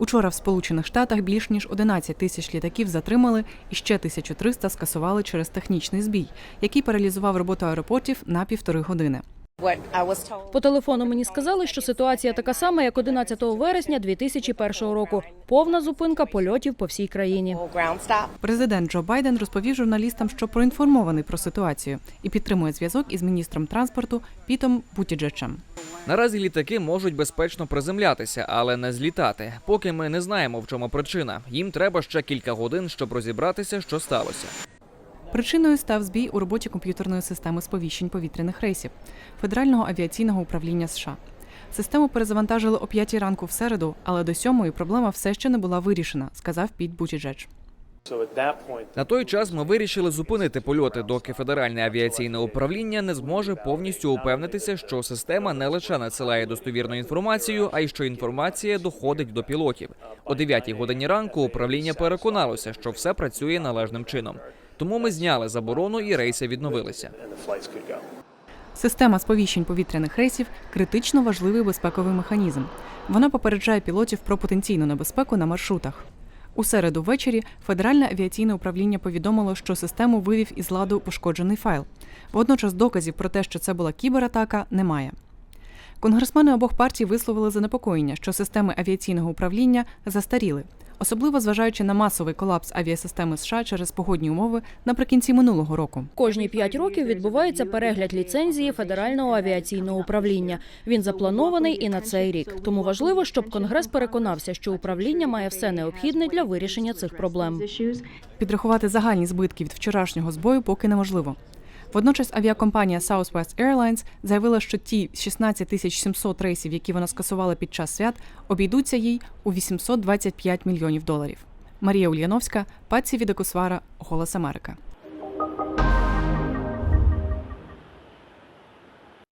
Учора в Сполучених Штатах більш ніж 11 тисяч літаків затримали і ще 1300 скасували через технічний збій, який паралізував роботу аеропортів на півтори години. По телефону мені сказали, що ситуація така сама, як 11 вересня 2001 року. Повна зупинка польотів по всій країні. Президент Джо Байден розповів журналістам, що проінформований про ситуацію і підтримує зв'язок із міністром транспорту Пітом Бутіджечем. Наразі літаки можуть безпечно приземлятися, але не злітати. Поки ми не знаємо, в чому причина. Їм треба ще кілька годин, щоб розібратися, що сталося. Причиною став збій у роботі комп'ютерної системи сповіщень повітряних рейсів Федерального авіаційного управління США. Систему перезавантажили о 5 ранку в середу, але до сьомої проблема все ще не була вирішена, сказав Піт Бутіджедж. На той час ми вирішили зупинити польоти, доки федеральне авіаційне управління не зможе повністю упевнитися, що система не лише надсилає достовірну інформацію, а й що інформація доходить до пілотів. О 9 годині ранку управління переконалося, що все працює належним чином. Тому ми зняли заборону і рейси відновилися. Система сповіщень повітряних рейсів критично важливий безпековий механізм. Вона попереджає пілотів про потенційну небезпеку на маршрутах. У середу ввечері Федеральне авіаційне управління повідомило, що систему вивів із ладу пошкоджений файл. Водночас доказів про те, що це була кібератака, немає. Конгресмени обох партій висловили занепокоєння, що системи авіаційного управління застаріли, особливо зважаючи на масовий колапс авіасистеми США через погодні умови наприкінці минулого року. Кожні п'ять років відбувається перегляд ліцензії Федерального авіаційного управління. Він запланований і на цей рік. Тому важливо, щоб Конгрес переконався, що управління має все необхідне для вирішення цих проблем. Підрахувати загальні збитки від вчорашнього збою поки неможливо. Водночас авіакомпанія Southwest Airlines заявила, що ті 16 тисяч 700 рейсів, які вона скасувала під час свят, обійдуться їй у 825 мільйонів доларів. Марія Ульяновська, Паці відокусвара Голос Америка.